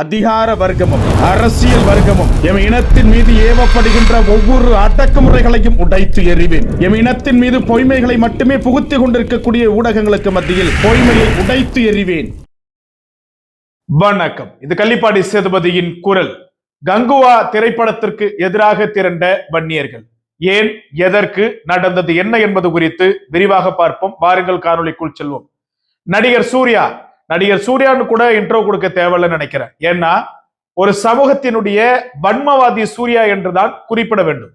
அதிகார வர்க்கமும் அரசியல் வர்க்கமும் எம் இனத்தின் மீது ஏவப்படுகின்ற ஒவ்வொரு அடக்குமுறைகளையும் உடைத்து எறிவேன். எம் இனத்தின் மீது பொய்மைகளை மட்டுமே புகுத்திக் கொண்டிருக்கக்கூடிய ஊடகங்களுக்கு மத்தியில் பொய்மையை உடைத்து எறிவேன். வணக்கம். இது கள்ளிப்பாடி சேதுபதியின் குரல். கங்குவா திரைப்படத்திற்கு எதிராக திரண்ட வன்னியர்கள். ஏன் எதற்கு நடந்தது என்ன என்பது குறித்து விரிவாக பார்ப்போம். வாருங்கள் காணொளிக்குள் செல்வோம். நடிகர் சூர்யா நடிகர் சூர்யான்னு கூட இன்ட்ரோ கொடுக்க தேவையில்லைன்னு நினைக்கிறேன். ஏன்னா ஒரு சமூகத்தினுடைய வன்மவாதி சூர்யா என்றுதான் குறிப்பிட வேண்டும்.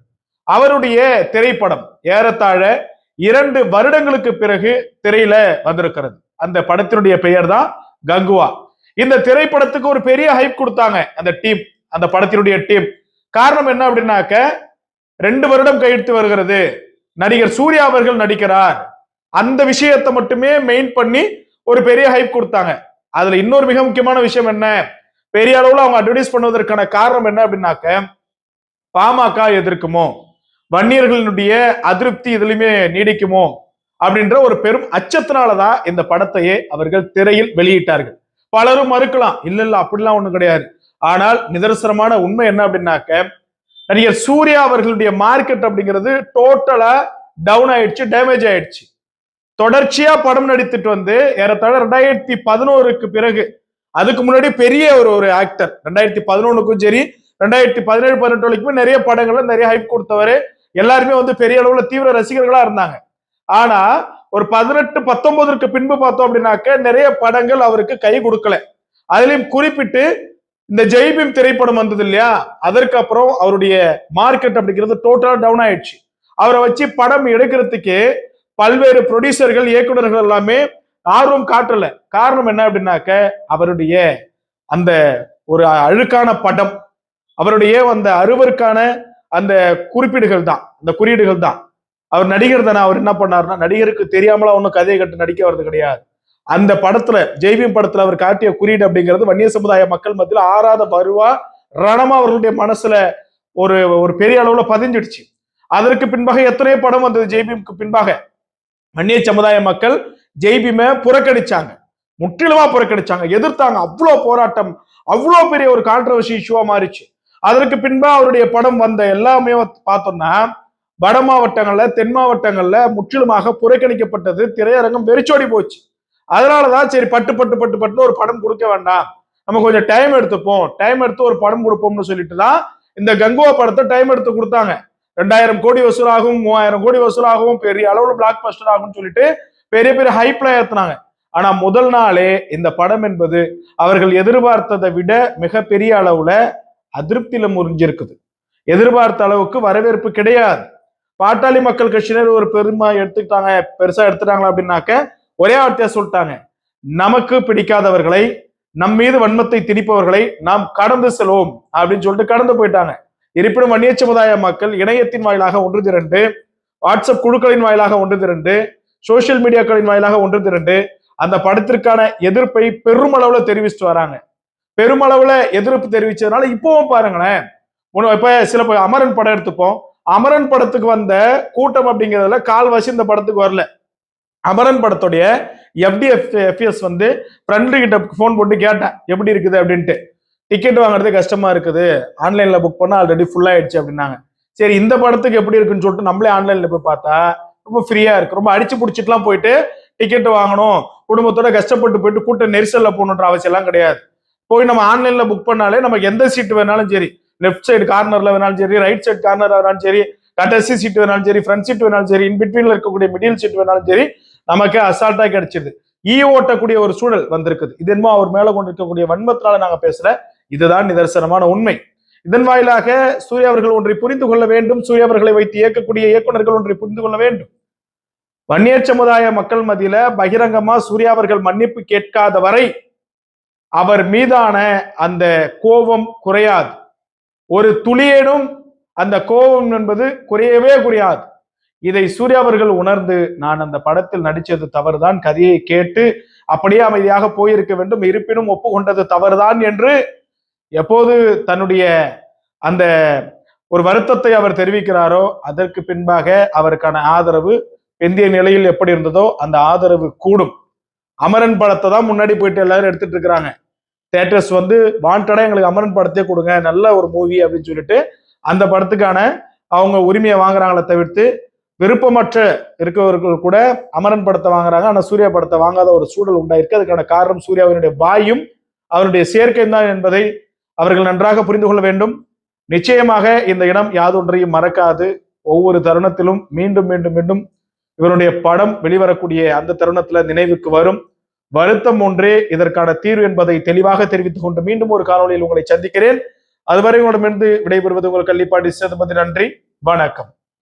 அவருடைய திரைப்படம் ஏறத்தாழ இரண்டு வருடங்களுக்கு பிறகு திரையில வந்திருக்கிறது. அந்த படத்தினுடைய பெயர் தான் கங்குவா. இந்த திரைப்படத்துக்கு ஒரு பெரிய ஹைப் கொடுத்தாங்க அந்த டீம் அந்த படத்தினுடைய டீம் காரணம் என்ன அப்படின்னாக்க ரெண்டு வருடம் கழித்து வருகிறது. நடிகர் சூர்யா அவர்கள் நடிக்கிறார். அந்த விஷயத்தை மட்டுமே மெயின் பண்ணி ஒரு பெரிய ஹைப் கொடுத்தாங்க. அதுல இன்னொரு மிக முக்கியமான விஷயம் என்ன? பெரிய அளவுல அவங்க அட்வர்டைஸ் பண்ணுவதற்கான காரணம் என்ன அப்படின்னாக்க பாமக எதிர்க்குமோ? வன்னியர்களினுடைய அதிருப்தி இதுலயுமே நீடிக்குமோ? அப்படின்ற ஒரு பெரும் அச்சத்தினாலதான் இந்த படத்தையே அவர்கள் திரையில் வெளியிட்டார்கள். பலரும் மறுக்கலாம் இல்ல இல்ல அப்படிலாம் ஒண்ணும் கிடையாது. ஆனால் நிதர்சனமான உண்மை என்ன அப்படின்னாக்க நடிகர் சூர்யா அவர்களுடைய மார்க்கெட் அப்படிங்கிறது டோட்டலா டவுன் ஆயிடுச்சு டேமேஜ் ஆயிடுச்சு. தொடர்ச்சியா படம் நடித்துட்டு வந்து ஏறத்தாழ ரெண்டாயிரத்தி பதினோருக்கு பிறகு அதுக்கு முன்னாடி பெரிய ஒரு ஒரு ஆக்டர் ரெண்டாயிரத்தி பதினொன்னுக்கும் சரி ரெண்டாயிரத்தி பதினேழு பதினெட்டு வரைக்குமே நிறைய படங்கள்ல நிறைய ஹைப் கொடுத்தவர். எல்லாருமே வந்து பெரிய அளவுல தீவிர ரசிகர்களா இருந்தாங்க. ஆனா ஒரு பதினெட்டு பத்தொன்பதற்கு பின்பு பார்த்தோம் அப்படின்னாக்க நிறைய படங்கள் அவருக்கு கை கொடுக்கல. அதுலயும் குறிப்பிட்டு இந்த ஜெய்பீம் திரைப்படம் வந்தது இல்லையா? அதற்கு அப்புறம் அவருடைய மார்க்கெட் அப்படிங்கிறது டோட்டலா டவுன் ஆயிடுச்சு. அவரை வச்சு படம் எடுக்கிறதுக்கு பல்வேறு ப்ரொடியூசர்கள் இயக்குனர்கள் எல்லாமே ஆர்வம் காட்டல. காரணம் என்ன அப்படின்னாக்க அவருடைய அந்த ஒரு அழுக்கான படம் அவருடைய அந்த அறுவருக்கான அந்த குறிப்பீடுகள் தான் அந்த குறியீடுகள் தான். அவர் நடிகர் தானே அவர் என்ன பண்ணாருன்னா நடிகருக்கு தெரியாமலா ஒன்றும் கதையை கட்டு நடிக்க வர்றது கிடையாது. அந்த படத்துல ஜெய்பீம் படத்துல அவர் காட்டிய குறியீடு அப்படிங்கிறது வன்னிய சமுதாய மக்கள் மத்தியில் ஆறாத பருவா ரணமா அவர்களுடைய மனசுல ஒரு ஒரு பெரிய அளவுல பதிஞ்சிடுச்சு. அதற்கு பின்பாக எத்தனையோ படம் வந்தது ஜெய்பிம்க்கு பின்பாக. வன்னிய சமுதாய மக்கள் ஜெய்பீமை புறக்கணிச்சாங்க. முற்றிலுமா புறக்கணிச்சாங்க. எதிர்த்தாங்க. அவ்வளோ போராட்டம் அவ்வளோ பெரிய ஒரு கான்ட்ரவர்சி இஷ்யூவா மாறிச்சு. அதற்கு பின்பா அவருடைய படம் வந்த எல்லாமே பார்த்தோம்னா வட மாவட்டங்கள்ல தென் மாவட்டங்கள்ல முற்றிலுமாக புறக்கணிக்கப்பட்டது. திரையரங்கம் வெறிச்சோடி போச்சு. அதனாலதான் சரி பட்டு பட்டு பட்டு பட்டு ஒரு படம் கொடுக்க வேண்டாம். நம்ம கொஞ்சம் டைம் எடுத்துப்போம். டைம் எடுத்து ஒரு படம் கொடுப்போம்னு சொல்லிட்டு தான் இந்த கங்குவா படத்தை டைம் எடுத்து கொடுத்தாங்க. ரெண்டாயிரம் கோடி வசூலாகும் மூவாயிரம் கோடி வசூலாகவும் பெரிய அளவுல பிளாக் பஸ்டர் ஆகும்னு சொல்லிட்டு பெரிய பெரிய ஹைப்ல ஏத்துனாங்க. ஆனா முதல் நாளே இந்த படம் என்பது அவர்கள் எதிர்பார்த்ததை விட மிகப்பெரிய அளவுல அதிருப்தியில முறிஞ்சிருக்குது. எதிர்பார்த்த அளவுக்கு வரவேற்பு கிடையாது. பாட்டாளி மக்கள் கட்சியினர் ஒரு பெருமை எடுத்துக்கிட்டாங்க பெருசா எடுத்துட்டாங்களா அப்படின்னாக்க ஒரே வார்த்தையா சொல்லிட்டாங்க. நமக்கு பிடிக்காதவர்களை நம் மீது வன்மத்தை திணிப்பவர்களை நாம் கடந்து செல்வோம் அப்படின்னு சொல்லிட்டு கடந்து போயிட்டாங்க. இருப்பினும் வன்னிய சமுதாய மக்கள் இணையத்தின் வாயிலாக ஒன்று திரண்டு வாட்ஸ்அப் குழுக்களின் வாயிலாக ஒன்று திரண்டு சோசியல் மீடியாக்களின் வாயிலாக ஒன்று திரண்டு அந்த படத்திற்கான எதிர்ப்பை பெருமளவுல தெரிவிச்சுட்டு வராங்க. பெருமளவுல எதிர்ப்பு தெரிவிச்சதுனால இப்பவும் பாருங்களேன் இப்ப சில அமரன் படம் எடுத்துப்போம். அமரன் படத்துக்கு வந்த கூட்டம் அப்படிங்கிறதுல கால்வாசி இந்த படத்துக்கு வரல. அமரன் படத்துடைய எஃப்டிஎஃப் எஃப்எஸ் வந்து ஃப்ரெண்டு கிட்ட ஃபோன் போட்டு கேட்டேன் எப்படி இருக்குது அப்படின்ட்டு. டிக்கெட் வாங்குறது கஷ்டமா இருக்குது. ஆன்லைன்ல புக் பண்ணா ஆல்ரெடி ஃபுல் ஆயிடுச்சு அப்படின்னாங்க. சரி இந்த படத்துக்கு எப்படி இருக்குன்னு சொல்லிட்டு நம்மளே ஆன்லைன்ல போய் பார்த்தா ரொம்ப ஃப்ரீயா இருக்கு. ரொம்ப அடிச்சு பிடிச்சிட்டுலாம் போயிட்டு டிக்கெட் வாங்கணும். குடும்பத்தோட கஷ்டப்பட்டு போயிட்டு கூட்ட நெரிசல்ல போகணுன்ற அவசியம் எல்லாம் கிடையாது. போய் நம்ம ஆன்லைன்ல புக் பண்ணாலே நமக்கு எந்த சீட் வேணாலும் சரி. லெஃப்ட் சைடு கார்னர்ல வேணாலும் சரி ரைட் சைடு கார்னர் வேணாலும் சரி கடைசி சீட் வேணாலும் சரி ஃப்ரண்ட் சீட் வேணாலும் சரி இன்பிட்வீன்ல இருக்கக்கூடிய மிடில் சீட் வேணாலும் சரி நமக்கு அசால்ட்டா கிடைச்சிது ஈ ஓட்டக்கூடிய ஒரு சூழல் வந்திருக்குது. இது என்னமோ அவர் மேல கொண்டு இருக்கக்கூடிய வன்மத்தினால நாங்க பேசல இதுதான் நிதர்சனமான உண்மை. இதன் வாயிலாக சூர்யா அவர்கள் ஒன்றை புரிந்து கொள்ள வேண்டும் சூர்யா அவர்களை வைத்து இயக்கக்கூடிய இயக்குநர்கள் ஒன்றை புரிந்து கொள்ள வேண்டும். வன்னியர் சமுதாய மக்கள் மத்தியில பகிரங்கமா சூர்யா அவர்கள் மன்னிப்பு கேட்காத வரை அவர் மீதான அந்த கோபம் குறையாது. ஒரு துளியேனும் அந்த கோபம் என்பது குறையவே குறையாது. இதை சூர்யா அவர்கள் உணர்ந்து நான் அந்த படத்தில் நடித்தது தவறுதான் கதையை கேட்டு அப்படியே அமைதியாக போயிருக்க வேண்டும் இருப்பினும் ஒப்புக்கொண்டது தவறுதான் என்று எப்போது தன்னுடைய அந்த ஒரு வருத்தத்தை அவர் தெரிவிக்கிறாரோ அதற்கு பின்பாக அவருக்கான ஆதரவு பிந்திய நிலையில் எப்படி இருந்ததோ அந்த ஆதரவு கூடும். அமரன் படத்தை தான் முன்னாடி போயிட்டு எல்லாரும் எடுத்துட்டு இருக்கிறாங்க. தேட்டர்ஸ் வந்து வாண்டடா எங்களுக்கு அமரன் படத்தே கொடுங்க நல்ல ஒரு மூவி அப்படின்னு சொல்லிட்டு அந்த படத்துக்கான அவங்க உரிமையை வாங்குறாங்களே தவிர்த்து விருப்பமற்ற இருக்கவர்கள் கூட அமரன் படத்தை வாங்குறாங்க. ஆனா சூர்யா படத்தை வாங்காத ஒரு சூழல் உண்டாயிருக்கு. அதுக்கான காரணம் சூர்யாவினுடைய பாயும் அவருடைய சேர்க்கை தான் என்பதை அவர்கள் நன்றாக புரிந்து கொள்ள வேண்டும். நிச்சயமாக இந்த இடம் யாதொன்றையும் மறக்காது. ஒவ்வொரு தருணத்திலும் மீண்டும் மீண்டும் மீண்டும் இவருடைய படம் வெளிவரக்கூடிய அந்த தருணத்துல நினைவுக்கு வரும். வருத்தம் ஒன்றே இதற்கான தீர்வு என்பதை தெளிவாக தெரிவித்துக் கொண்டு மீண்டும் ஒரு காணொலியில் உங்களை சந்திக்கிறேன். அதுவரை உங்களிடமிருந்து விடைபெறுவது உங்கள் கள்ளிப்பாட்டி சேதுமதி நன்றி. வணக்கம்.